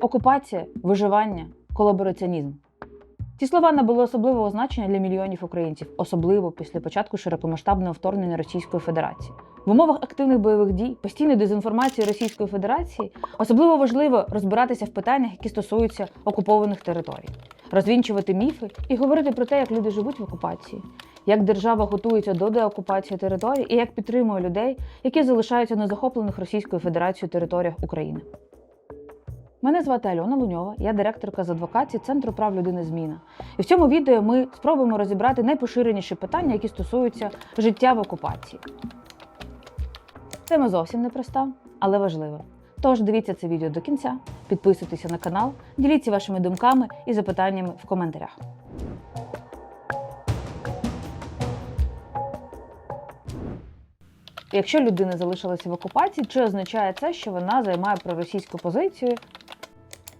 окупація, виживання, колабораціонізм. Ці слова набули особливого значення для мільйонів українців, особливо після початку широкомасштабного вторгнення Російської Федерації. В умовах активних бойових дій, постійної дезінформації Російської Федерації особливо важливо розбиратися в питаннях, які стосуються окупованих територій, розвінчувати міфи і говорити про те, як люди живуть в окупації, як держава готується до деокупації територій і як підтримує людей, які залишаються на захоплених Російською Федерацією територіях України. Мене звати Альона Луньова, я директорка з адвокації Центру прав людини Зміна. І в цьому відео ми спробуємо розібрати найпоширеніші питання, які стосуються життя в окупації. Тема зовсім непроста, але важлива. Тож дивіться це відео до кінця, підписуйтеся на канал, діліться вашими думками і запитаннями в коментарях. Якщо людина залишилася в окупації, чи означає це, що вона займає проросійську позицію?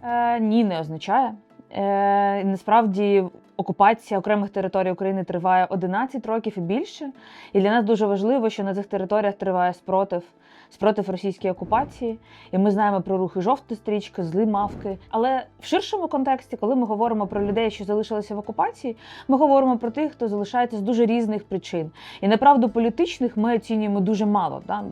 Е, ні, не означає. Е, насправді окупація окремих територій України триває 11 років і більше. І для нас дуже важливо, що на цих територіях триває спротив. Спротив російській окупації, і ми знаємо про рухи жовта стрічка, зли мавки. Але в ширшому контексті, коли ми говоримо про людей, що залишилися в окупації, ми говоримо про тих, хто залишається з дуже різних причин. І направду політичних ми оцінюємо дуже мало, да?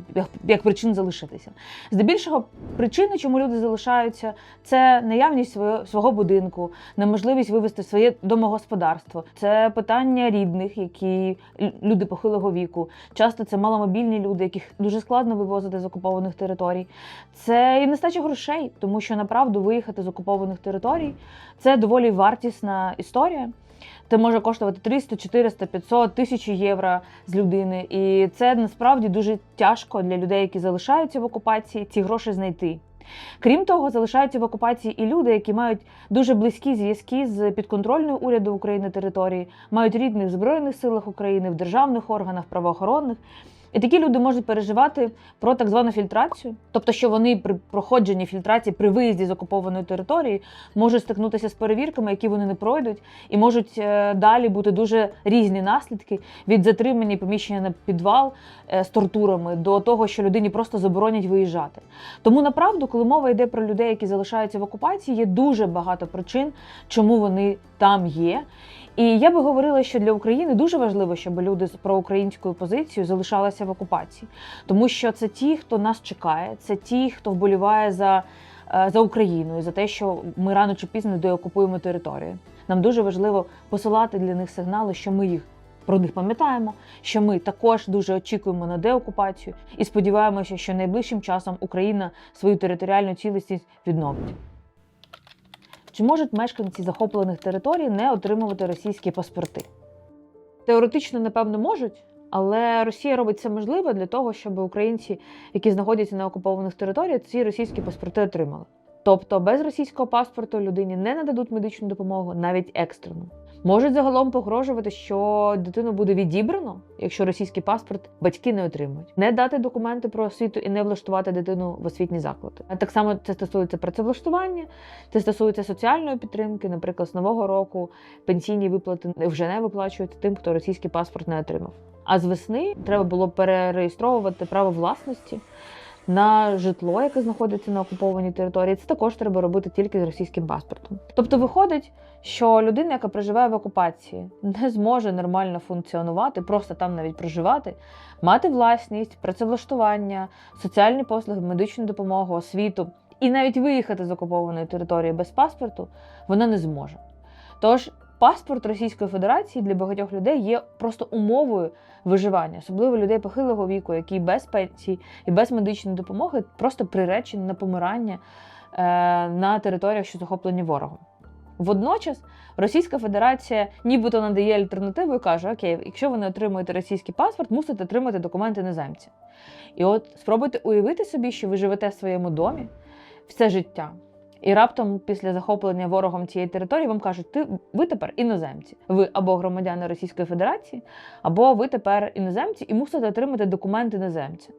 як причин залишитися. Здебільшого причини, чому люди залишаються, це наявність свого, свого будинку, неможливість вивести своє домогосподарство, це питання рідних, які люди похилого віку. Часто це маломобільні люди, яких дуже складно вивозити з окупованих територій. Це і нестача грошей, тому що направду виїхати з окупованих територій це доволі вартісна історія. Це може коштувати 300, 400, 500, тисячу євро з людини. І це насправді дуже тяжко для людей, які залишаються в окупації, ці гроші знайти. Крім того, залишаються в окупації і люди, які мають дуже близькі зв'язки з підконтрольною уряду України території, мають рідних в Збройних силах України, в державних органах, правоохоронних. І такі люди можуть переживати про так звану фільтрацію, тобто, що вони при проходженні фільтрації при виїзді з окупованої території можуть стикнутися з перевірками, які вони не пройдуть, і можуть е, далі бути дуже різні наслідки від затримання і поміщення на підвал е, з тортурами до того, що людині просто заборонять виїжджати. Тому направду, коли мова йде про людей, які залишаються в окупації, є дуже багато причин, чому вони там є. І я би говорила, що для України дуже важливо, щоб люди з проукраїнською позицією залишалися в окупації, тому що це ті, хто нас чекає, це ті, хто вболіває за, е, за Україну і за те, що ми рано чи пізно деокупуємо територію. Нам дуже важливо посилати для них сигнали, що ми їх. Про них пам'ятаємо, що ми також дуже очікуємо на деокупацію і сподіваємося, що найближчим часом Україна свою територіальну цілісність відновить. Чи можуть мешканці захоплених територій не отримувати російські паспорти? Теоретично, напевно, можуть, але Росія робить це можливе для того, щоб українці, які знаходяться на окупованих територіях, ці російські паспорти отримали. Тобто без російського паспорту людині не нададуть медичну допомогу, навіть екстрену. Можуть загалом погрожувати, що дитину буде відібрано, якщо російський паспорт батьки не отримують, не дати документи про освіту і не влаштувати дитину в освітні заклади. А так само це стосується працевлаштування, це стосується соціальної підтримки. Наприклад, з нового року пенсійні виплати вже не виплачуються тим, хто російський паспорт не отримав. А з весни треба було перереєстровувати право власності. На житло, яке знаходиться на окупованій території, це також треба робити тільки з російським паспортом. Тобто виходить, що людина, яка проживає в окупації, не зможе нормально функціонувати, просто там навіть проживати, мати власність, працевлаштування, соціальні послуги, медичну допомогу, освіту і навіть виїхати з окупованої території без паспорту вона не зможе. Тож паспорт Російської Федерації для багатьох людей є просто умовою виживання, особливо людей похилого віку, які без пенсії і без медичної допомоги просто приречені на помирання е, на територіях, що захоплені ворогом. Водночас Російська Федерація нібито надає альтернативу і каже: Окей, якщо ви не отримуєте російський паспорт, мусите отримати документи іноземця. І от спробуйте уявити собі, що ви живете в своєму домі все життя. І раптом, після захоплення ворогом цієї території, вам кажуть, ти ви тепер іноземці. Ви або громадяни Російської Федерації, або ви тепер іноземці і мусите отримати документ іноземця.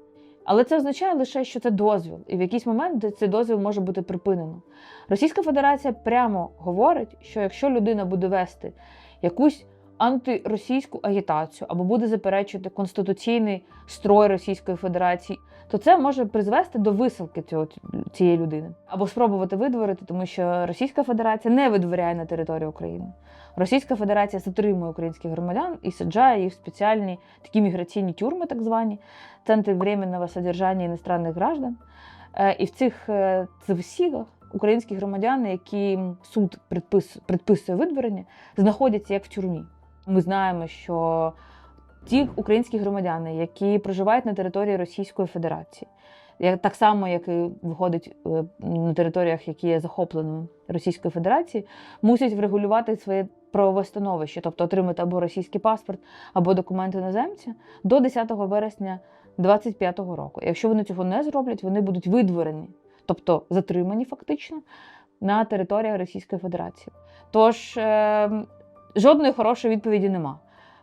Але це означає лише, що це дозвіл, і в якийсь момент цей дозвіл може бути припинено. Російська Федерація прямо говорить, що якщо людина буде вести якусь антиросійську агітацію або буде заперечувати конституційний строй Російської Федерації, то це може призвести до висилки цього цієї людини або спробувати видворити, тому що Російська Федерація не видворяє на територію України. Російська Федерація затримує українських громадян і саджає їх в спеціальні такі міграційні тюрми, так звані центри временного содержання іностранних граждан. Е, І в цих е, українські громадяни, які суд предписує видворення, знаходяться як в тюрмі. Ми знаємо, що ті українські громадяни, які проживають на території Російської Федерації, як- так само, як і виходить е, на територіях, які є захопленими Російської Федерації, мусять врегулювати своє правове становище, тобто отримати або російський паспорт, або документ іноземця до 10 вересня 2025 року. Якщо вони цього не зроблять, вони будуть видворені, тобто затримані фактично на територіях Російської Федерації. Тож е, жодної хорошої відповіді нема.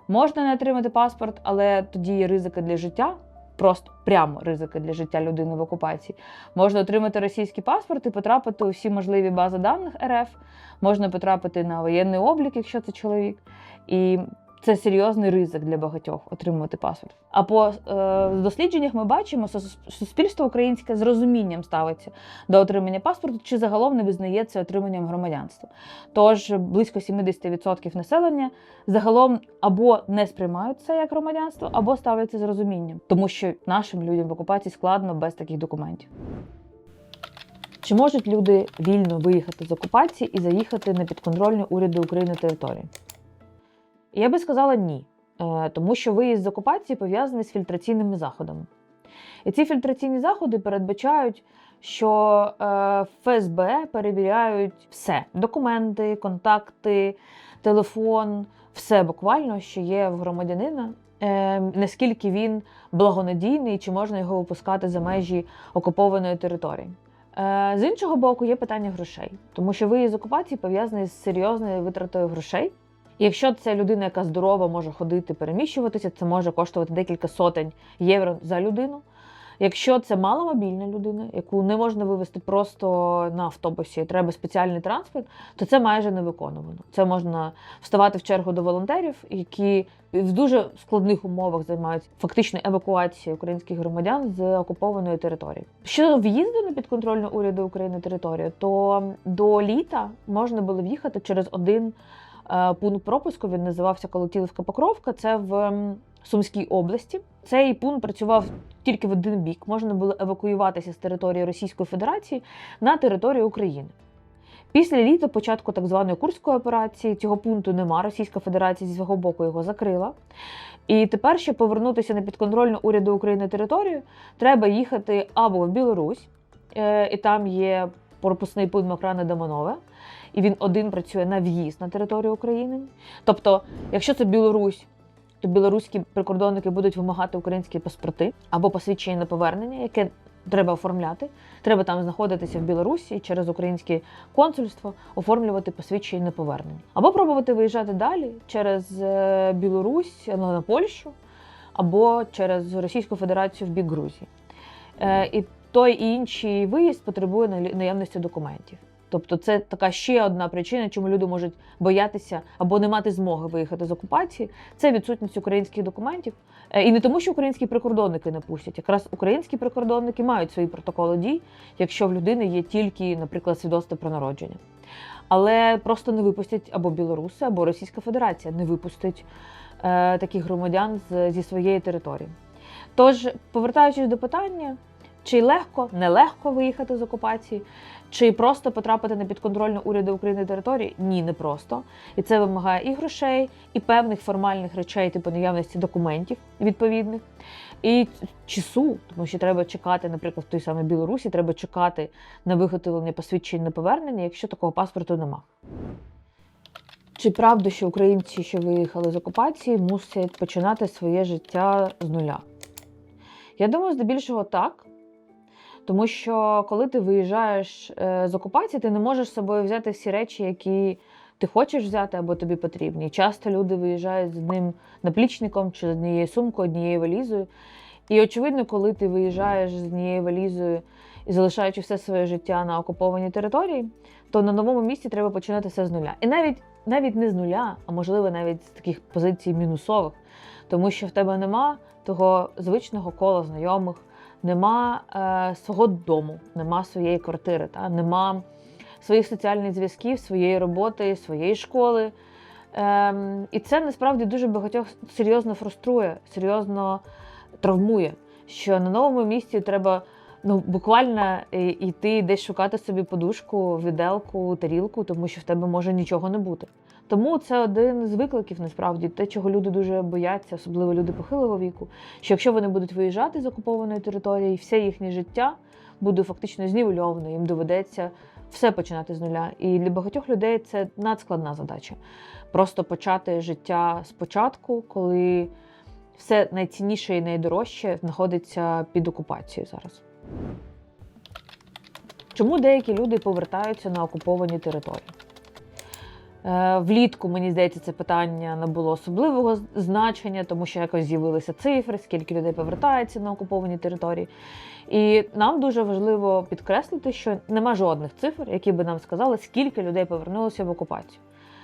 Можна не отримати паспорт, але тоді є ризики для життя. Просто прямо ризики для життя людини в окупації. Можна отримати російський паспорт і потрапити у всі можливі бази даних РФ. Можна потрапити на воєнний облік, якщо це чоловік. І це серйозний ризик для багатьох отримувати паспорт. А по е, дослідженнях ми бачимо, що суспільство українське з розумінням ставиться до отримання паспорту, чи загалом не визнає це отриманням громадянства. Тож близько 70% населення загалом або не сприймають це як громадянство, або ставляться з розумінням, тому що нашим людям в окупації складно без таких документів. Чи можуть люди вільно виїхати з окупації і заїхати на підконтрольну уряду України територію? Я би сказала ні, Е, тому що виїзд з окупації пов'язаний з фільтраційними заходами. І ці фільтраційні заходи передбачають, що е, ФСБ перевіряють все: документи, контакти, телефон, все буквально, що є в громадянина. е, Наскільки він благонадійний, чи можна його випускати за межі окупованої території. З іншого боку, є питання грошей, тому що виїзд з окупації пов'язаний з серйозною витратою грошей. Якщо це людина, яка здорова, може ходити, переміщуватися, це може коштувати декілька сотень євро за людину. Якщо це маломобільна людина, яку не можна вивезти просто на автобусі, треба спеціальний транспорт, то це майже не виконувано. Це можна вставати в чергу до волонтерів, які в дуже складних умовах займаються фактично евакуацією українських громадян з окупованої території. Щодо в'їзду на підконтрольну уряду України територію, то до літа можна було в'їхати через один пункт пропуску. Він називався Колотілівська Покровка. Це в Сумській області. Цей пункт працював тільки в один бік. Можна було евакуюватися з території Російської Федерації на територію України. Після літа, початку так званої Курської операції, цього пункту нема. Російська Федерація зі свого боку його закрила. І тепер, щоб повернутися на підконтрольну уряду України територію, треба їхати або в Білорусь, е, і там є пропускний пункт Мокране Доманове, і він один працює на в'їзд на територію України. Тобто, якщо це Білорусь, то білоруські прикордонники будуть вимагати українські паспорти або посвідчення на повернення, яке треба оформляти. Треба там знаходитися в Білорусі через українське консульство оформлювати посвідчення на повернення. Або пробувати виїжджати далі через е, Білорусь ну, на Польщу, або через Російську Федерацію в бік Грузії. Е, І той і інший виїзд потребує наявності документів. Тобто це така ще одна причина, чому люди можуть боятися або не мати змоги виїхати з окупації. Це відсутність українських документів. Е, І не тому, що українські прикордонники не пустять. Якраз українські прикордонники мають свої протоколи дій, якщо в людини є тільки, наприклад, свідоцтво про народження. Але просто не випустять або білоруси, або Російська Федерація не випустить е, таких громадян з, зі своєї території. Тож, повертаючись до питання, чи легко, нелегко виїхати з окупації, чи просто потрапити на підконтрольну уряду України території? Ні, не просто. І це вимагає і грошей, і певних формальних речей, типу наявності документів відповідних, і часу, тому що треба чекати, наприклад, в той самій Білорусі, треба чекати на виготовлення посвідчень на повернення, якщо такого паспорту нема. Чи правда, що українці, що виїхали з окупації, мусять починати своє життя з нуля? Я думаю, здебільшого так. Тому що коли ти виїжджаєш е, з окупації, ти не можеш з собою взяти всі речі, які ти хочеш взяти або тобі потрібні. Часто люди виїжджають з одним наплічником чи з однією сумкою, однією валізою. І очевидно, коли ти виїжджаєш з однією валізою і залишаючи все своє життя на окупованій території, то на новому місці треба починати все з нуля. І навіть навіть не з нуля, а можливо навіть з таких позицій мінусових, тому що в тебе нема того звичного кола знайомих, нема е, свого дому, нема своєї квартири, та? нема своїх соціальних зв'язків, своєї роботи, своєї школи. Ем, і це насправді дуже багатьох серйозно фруструє, серйозно травмує, що на новому місці треба ну, буквально е, йти десь шукати собі подушку, віделку, тарілку, тому що в тебе може нічого не бути. Тому це один з викликів, насправді, те, чого люди дуже бояться, особливо люди похилого віку, що якщо вони будуть виїжджати з окупованої території, все їхнє життя буде фактично знівельоване, їм доведеться все починати з нуля. І для багатьох людей це надскладна задача. Просто почати життя спочатку, коли все найцінніше і найдорожче знаходиться під окупацією зараз. Чому деякі люди повертаються на окуповані території? Е, Влітку, мені здається, це питання набуло особливого значення, тому що якось з'явилися цифри, скільки людей повертається на окуповані території. І нам дуже важливо підкреслити, що нема жодних цифр, які би нам сказали, скільки людей повернулося в окупацію.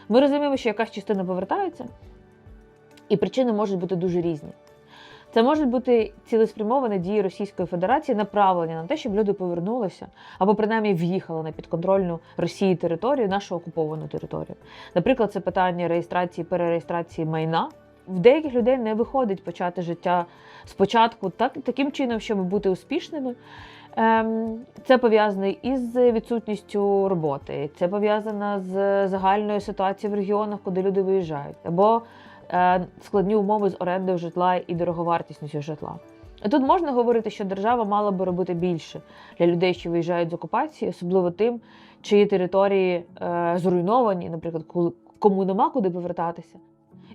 Ми розуміємо, що якась частина повертається, і причини можуть бути дуже різні. Це можуть бути цілеспрямовані дії Російської Федерації, направлені на те, щоб люди повернулися або принаймні в'їхали на підконтрольну Росії територію, нашу окуповану територію. Наприклад, це питання реєстрації, перереєстрації майна. В деяких людей не виходить почати життя спочатку так, таким чином, щоб бути успішними. Ем, Це пов'язане із відсутністю роботи, це пов'язано з загальною ситуацією в регіонах, куди люди виїжджають, або складні умови з орендою житла і дороговартісністю житла. Тут можна говорити, що держава мала би робити більше для людей, що виїжджають з окупації, особливо тим, чиї території е, зруйновані, наприклад, кому нема куди повертатися.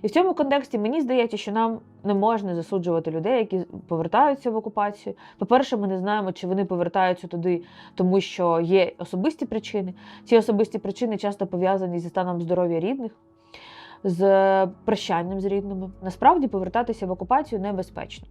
І в цьому контексті мені здається, що нам не можна засуджувати людей, які повертаються в окупацію. По-перше, ми не знаємо, чи вони повертаються туди, тому що є особисті причини. Ці особисті причини часто пов'язані зі станом здоров'я рідних, з прощанням з рідними. Насправді повертатися в окупацію небезпечно.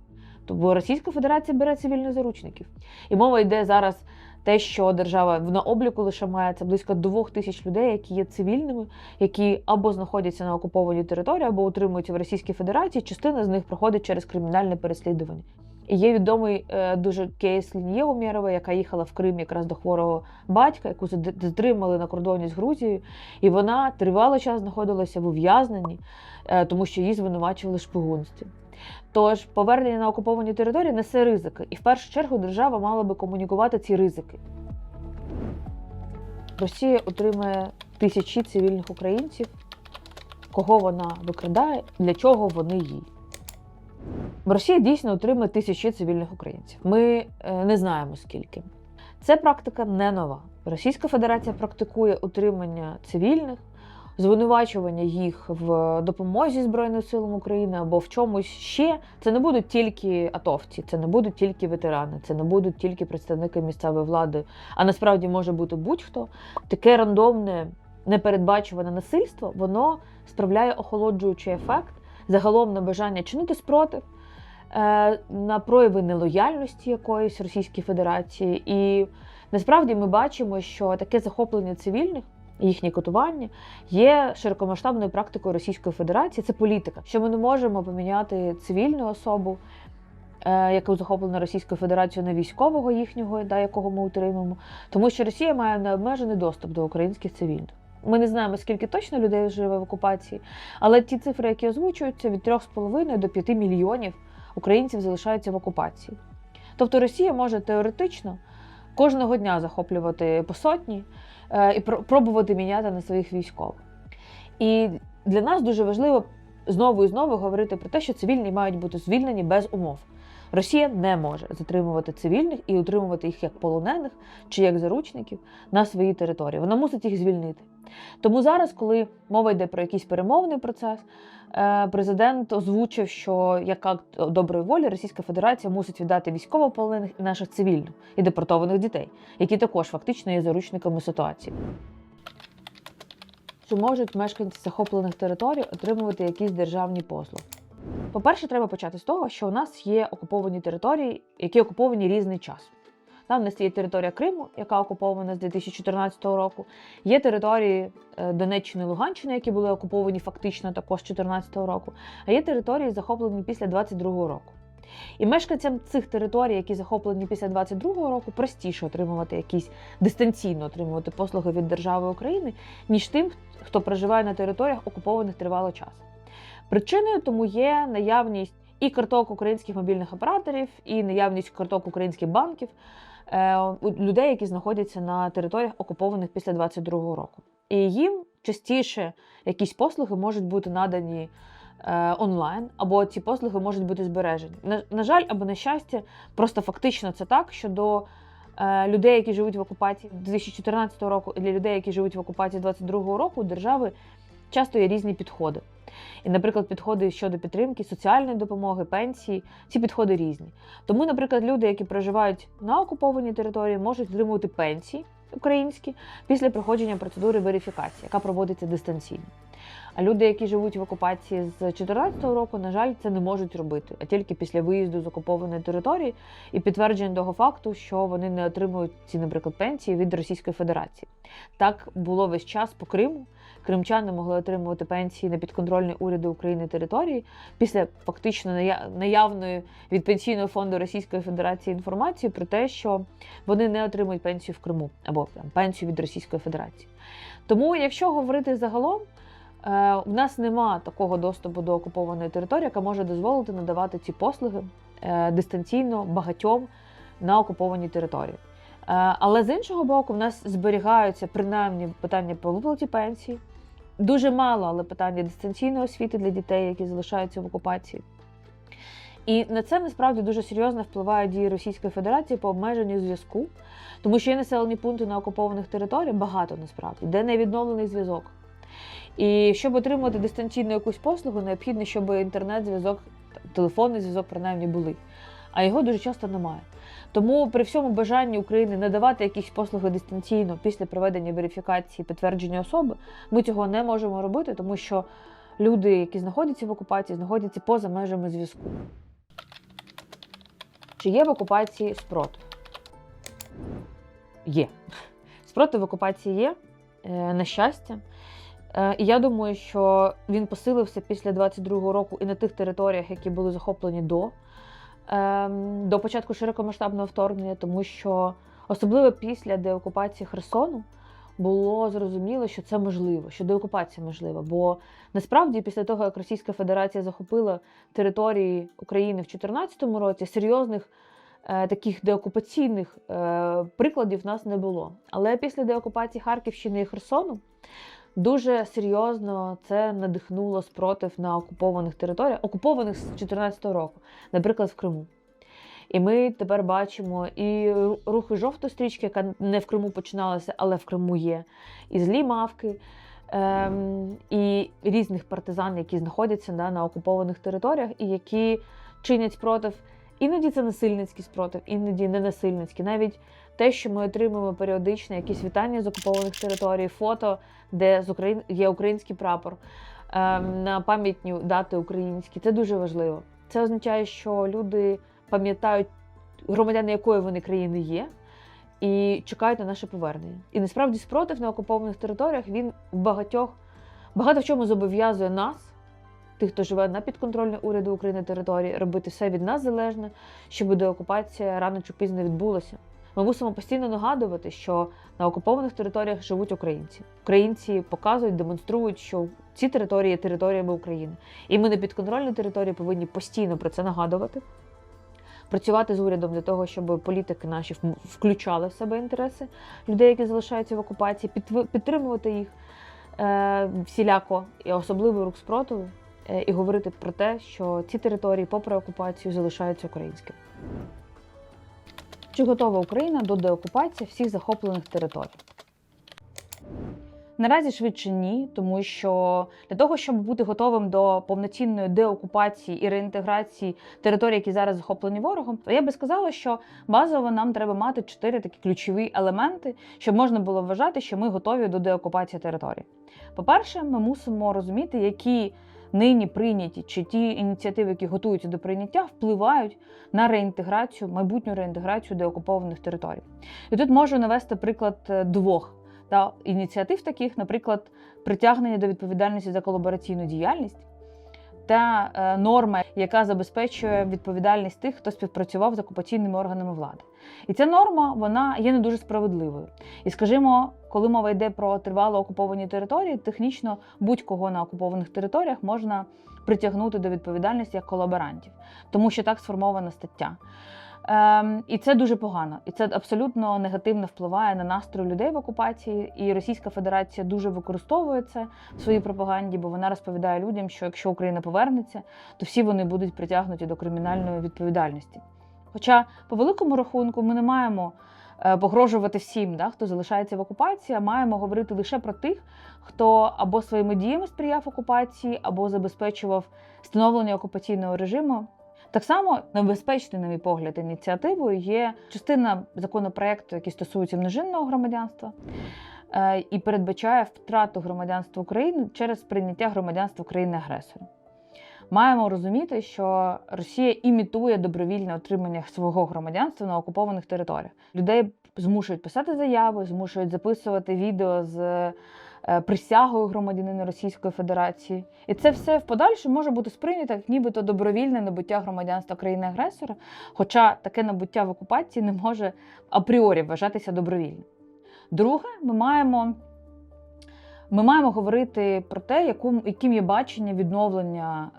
Бо Російська Федерація бере цивільних заручників. І мова йде зараз те, що держава на обліку лише має близько двох тисяч людей, які є цивільними, які або знаходяться на окупованій території, або утримуються в Російській Федерації. Частина з них проходить через кримінальне переслідування. Є відомий е, дуже кейс Лін'є Умєрова, яка їхала в Крим якраз до хворого батька, яку затримали на кордоні з Грузією, і вона тривалий час знаходилася в ув'язненні, е, тому що її звинувачували в шпигунстві. Тож повернення на окуповані території несе ризики, і в першу чергу держава мала би комунікувати ці ризики. Росія отримує тисячі цивільних українців, кого вона викрадає, для чого вони їй. Росія дійсно отримує тисячі цивільних українців. Ми е, не знаємо скільки. Це практика не нова. Російська Федерація практикує утримання цивільних, звинувачування їх в допомозі Збройним силам України або в чомусь ще. Це не будуть тільки атовці, це не будуть тільки ветерани, це не будуть тільки представники місцевої влади, а насправді може бути будь-хто. Таке рандомне, непередбачуване насильство, воно справляє охолоджуючий ефект загалом на бажання чинити спротив. е, На прояви нелояльності якоїсь Російської Федерації, і насправді ми бачимо, що таке захоплення цивільних, їхнє катування є широкомасштабною практикою Російської Федерації. Це політика, що ми не можемо поміняти цивільну особу, е, яку захоплено Російською Федерацією на військового їхнього, да, якого ми утримуємо, тому що Росія має необмежений доступ до українських цивільних. Ми не знаємо, скільки точно людей живе в окупації, але ті цифри, які озвучуються, від 3,5 до 5 мільйонів українців залишаються в окупації. Тобто Росія може теоретично кожного дня захоплювати по сотні е, і пр- пробувати міняти на своїх військових. І для нас дуже важливо знову і знову говорити про те, що цивільні мають бути звільнені без умов. Росія не може затримувати цивільних і утримувати їх як полонених чи як заручників на своїй території. Вона мусить їх звільнити. Тому зараз, коли мова йде про якийсь перемовний процес, е, президент озвучив, що як акт доброї волі Російська Федерація мусить віддати військовополонених і наших цивільних і депортованих дітей, які також фактично є заручниками ситуації. Чи можуть мешканці захоплених територій отримувати якісь державні послуги? По-перше, треба почати з того, що у нас є окуповані території, які окуповані різний час. Там у нас є територія Криму, яка окупована з 2014 року. Є території е, Донеччини і Луганщини, які були окуповані фактично також з 2014 року. А є території, захоплені після 2022 року. І мешканцям цих територій, які захоплені після 2022 року, простіше отримувати якісь дистанційно отримувати послуги від держави України, ніж тим, хто проживає на територіях, окупованих тривалий час. Причиною тому є наявність і карток українських мобільних операторів, і наявність карток українських банків людей, які знаходяться на територіях, окупованих після 2022 року. І їм частіше якісь послуги можуть бути надані е, онлайн, або ці послуги можуть бути збережені. На, жаль, або на щастя, просто фактично це так, що до е, людей, які живуть в окупації 2014 року, і для людей, які живуть в окупації 2022 року, у держави часто є різні підходи. І, наприклад, підходи щодо підтримки, соціальної допомоги, пенсії, ці підходи різні. Тому, наприклад, люди, які проживають на окупованій території, можуть отримувати пенсії українські після проходження процедури верифікації, яка проводиться дистанційно. А люди, які живуть в окупації з 2014 року, на жаль, це не можуть робити, а тільки після виїзду з окупованої території і підтвердження того факту, що вони не отримують ці, наприклад, пенсії від Російської Федерації. Так було весь час по Криму. Кримчани могли отримувати пенсії на підконтрольні уряди України території після фактично наявної від пенсійного фонду Російської Федерації інформації про те, що вони не отримують пенсію в Криму або там, пенсію від Російської Федерації. Тому, якщо говорити загалом, е, в нас нема такого доступу до окупованої території, яка може дозволити надавати ці послуги е, дистанційно багатьом на окупованій території. Е, Але з іншого боку, в нас зберігаються принаймні питання по виплаті пенсій. Дуже мало, але питання дистанційної освіти для дітей, які залишаються в окупації. І на це насправді дуже серйозно впливають дії Російської Федерації по обмеженню зв'язку, тому що є населені пункти на окупованих територіях багато насправді, де не відновлений зв'язок. І щоб отримати дистанційну якусь послугу, необхідно, щоб інтернет-зв'язок, телефонний зв'язок принаймні були. А його дуже часто немає. Тому при всьому бажанні України надавати якісь послуги дистанційно після проведення верифікації підтвердження особи, ми цього не можемо робити, тому що люди, які знаходяться в окупації, знаходяться поза межами зв'язку. Чи є в окупації спротив? Є. Спротив окупації є, е, на щастя. Е, І я думаю, що він посилився після 22-го року і на тих територіях, які були захоплені до, до початку широкомасштабного вторгнення, тому що особливо після деокупації Херсону було зрозуміло, що це можливо, що деокупація можлива. Бо насправді, після того, як Російська Федерація захопила території України в 2014 році, серйозних е, таких деокупаційних е, прикладів в нас не було. Але після деокупації Харківщини і Херсону дуже серйозно це надихнуло спротив на окупованих територіях, окупованих з 2014 року, наприклад, в Криму. І ми тепер бачимо і рухи жовтої стрічки, яка не в Криму починалася, але в Криму є, і злі мавки, ем, і різних партизан, які знаходяться да, на окупованих територіях, і які чинять спротив. Іноді це насильницький спротив, іноді не насильницький. Навіть те, що ми отримуємо періодично якісь вітання з окупованих територій, фото, де з Україн... є український прапор ем, на пам'ятні дати українські, це дуже важливо. Це означає, що люди пам'ятають громадяни якої вони країни є, і чекають на наше повернення. І насправді спротив на окупованих територіях він в багатьох багато в чому зобов'язує нас, тих, хто живе на підконтрольній уряду України території, робити все від нас залежне, щоб деокупація рано чи пізно відбулася. Ми мусимо постійно нагадувати, що на окупованих територіях живуть українці. Українці показують, демонструють, що ці території є територіями України. І ми на підконтрольній території повинні постійно про це нагадувати працювати з урядом для того, щоб політики наші включали в себе інтереси людей, які залишаються в окупації, підтримувати їх е, всіляко, і особливий рух спротиву, е, і говорити про те, що ці території, попри окупацію, залишаються українськими. Чи готова Україна до деокупації всіх захоплених територій? Наразі швидше ні, тому що для того, щоб бути готовим до повноцінної деокупації і реінтеграції територій, які зараз захоплені ворогом, то я би сказала, що базово нам треба мати чотири такі ключові елементи, щоб можна було вважати, що ми готові до деокупації територій. По-перше, ми мусимо розуміти, які нині прийняті чи ті ініціативи, які готуються до прийняття, впливають на реінтеграцію, майбутню реінтеграцію деокупованих територій. І тут можу навести приклад е, двох та ініціатив таких, наприклад, притягнення до відповідальності за колабораційну діяльність та е, норма, яка забезпечує відповідальність тих, хто співпрацював з окупаційними органами влади. І ця норма вона є не дуже справедливою. І скажімо, коли мова йде про тривало окуповані території, технічно будь-кого на окупованих територіях можна притягнути до відповідальності як колаборантів, тому що так сформована стаття. Ем, і це дуже погано, і це абсолютно негативно впливає на настрої людей в окупації. І Російська Федерація дуже використовує це в своїй пропаганді, бо вона розповідає людям, що якщо Україна повернеться, то всі вони будуть притягнуті до кримінальної відповідальності. Хоча, по великому рахунку, ми не маємо е, погрожувати всім, да, хто залишається в окупації, а маємо говорити лише про тих, хто або своїми діями сприяв окупації, або забезпечував становлення окупаційного режиму. Так само небезпечною, на мій погляд, ініціативою є частина законопроекту, який стосується множинного громадянства, е, і передбачає втрату громадянства України через прийняття громадянства країни-агресора. Маємо розуміти, що Росія імітує добровільне отримання свого громадянства на окупованих територіях. Людей змушують писати заяви, змушують записувати відео з присягою громадянина Російської Федерації. І це все в подальшому може бути сприйнято як нібито добровільне набуття громадянства країни-агресора, хоча таке набуття в окупації не може апріорі вважатися добровільним. Друге, ми маємо. Ми маємо говорити про те, яким є бачення відновлення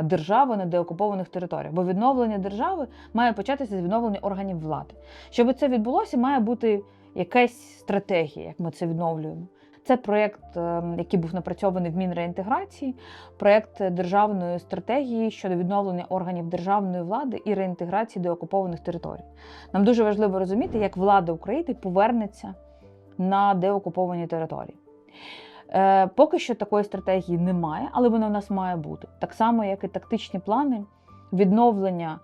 е, держави на деокупованих територіях. Бо відновлення держави має початися з відновлення органів влади. Щоб це відбулося, має бути якась стратегія, як ми це відновлюємо. Це проєкт, е, який був напрацьований в Мінреінтеграції, проєкт державної стратегії щодо відновлення органів державної влади і реінтеграції деокупованих територій. Нам дуже важливо розуміти, як влада України повернеться на деокуповані території. Е, Поки що такої стратегії немає, але вона в нас має бути. Так само, як і тактичні плани відновлення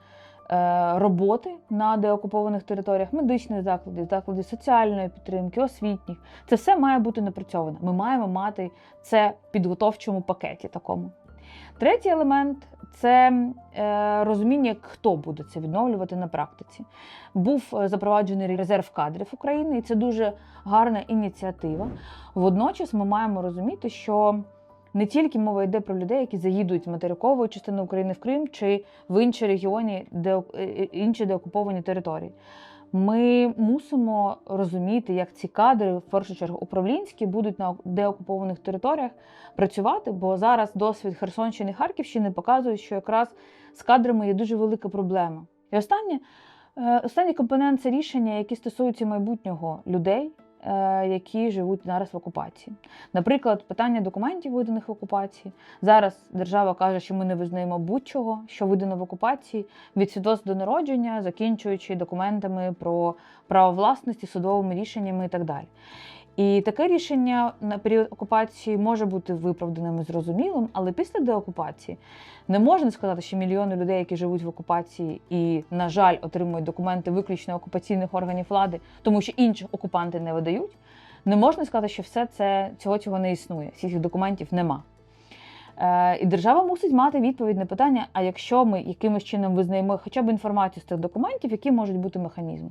роботи на деокупованих територіях, медичних закладів, закладів соціальної підтримки, освітніх. Це все має бути напрацьовано. Ми маємо мати це в підготовчому пакеті такому. Третій елемент це е, розуміння, хто буде це відновлювати на практиці. Був е, запроваджений резерв кадрів України, і це дуже гарна ініціатива. Водночас ми маємо розуміти, що не тільки мова йде про людей, які заїдуть з материкової частини України в Крим чи в інші регіони, де е, інші деокуповані території. Ми мусимо розуміти, як ці кадри, в першу чергу управлінські, будуть на деокупованих територіях працювати, бо зараз досвід Херсонщини і Харківщини показує, що якраз з кадрами є дуже велика проблема. І останнє, е, останній компонент це рішення, які стосуються майбутнього людей, е, які живуть зараз в окупації. Наприклад, питання документів, виданих в окупації. Зараз держава каже, що ми не визнаємо будь-чого, що видано в окупації, від свідоцтв до народження, закінчуючи документами про право власності, судовими рішеннями і так далі. І таке рішення на період окупації може бути виправданим і зрозумілим, але після деокупації не можна сказати, що мільйони людей, які живуть в окупації і, на жаль, отримують документи виключно окупаційних органів влади, тому що інші окупанти не видають. Не можна сказати, що все це цього цього не існує, всіх цих документів нема. Е, і держава мусить мати відповідь на питання: а якщо ми якимось чином визнаємо хоча б інформацію з тих документів, які можуть бути механізми?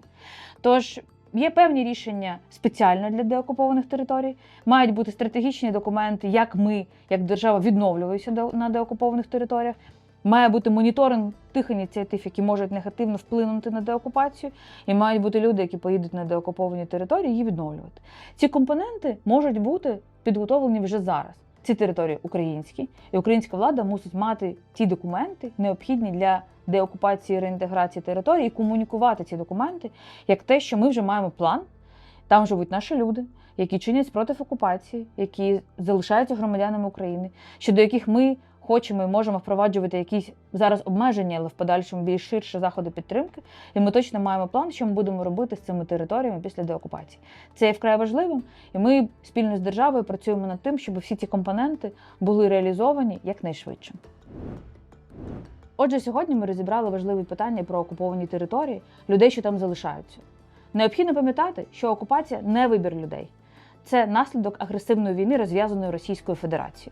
Тож є певні рішення спеціально для деокупованих територій, мають бути стратегічні документи, як ми, як держава, відновлюємося на деокупованих територіях. Має бути моніторинг тих ініціатив, які можуть негативно вплинути на деокупацію, і мають бути люди, які поїдуть на деокуповані території, її відновлювати. Ці компоненти можуть бути підготовлені вже зараз. Ці території українські, і українська влада мусить мати ті документи, необхідні для деокупації реінтеграції території, і комунікувати ці документи як те, що ми вже маємо план. Там живуть наші люди, які чинять спротив окупації, які залишаються громадянами України, щодо яких ми хочемо і можемо впроваджувати якісь зараз обмеження, але в подальшому більш ширше заходи підтримки. І ми точно маємо план, що ми будемо робити з цими територіями після деокупації. Це є вкрай важливим, і ми спільно з державою працюємо над тим, щоб всі ці компоненти були реалізовані якнайшвидше. Отже, сьогодні ми розібрали важливі питання про окуповані території, людей, що там залишаються. Необхідно пам'ятати, що окупація не вибір людей, це наслідок агресивної війни, розв'язаної Російською Федерацією.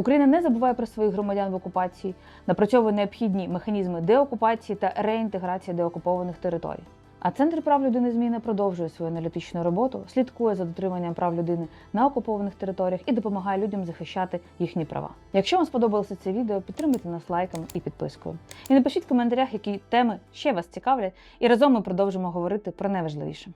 Україна не забуває про своїх громадян в окупації, напрацьовує необхідні механізми деокупації та реінтеграції деокупованих територій. А Центр прав людини зміни продовжує свою аналітичну роботу, слідкує за дотриманням прав людини на окупованих територіях і допомагає людям захищати їхні права. Якщо вам сподобалося це відео, підтримуйте нас лайком і підпискою. І напишіть в коментарях, які теми ще вас цікавлять, і разом ми продовжимо говорити про найважливіше.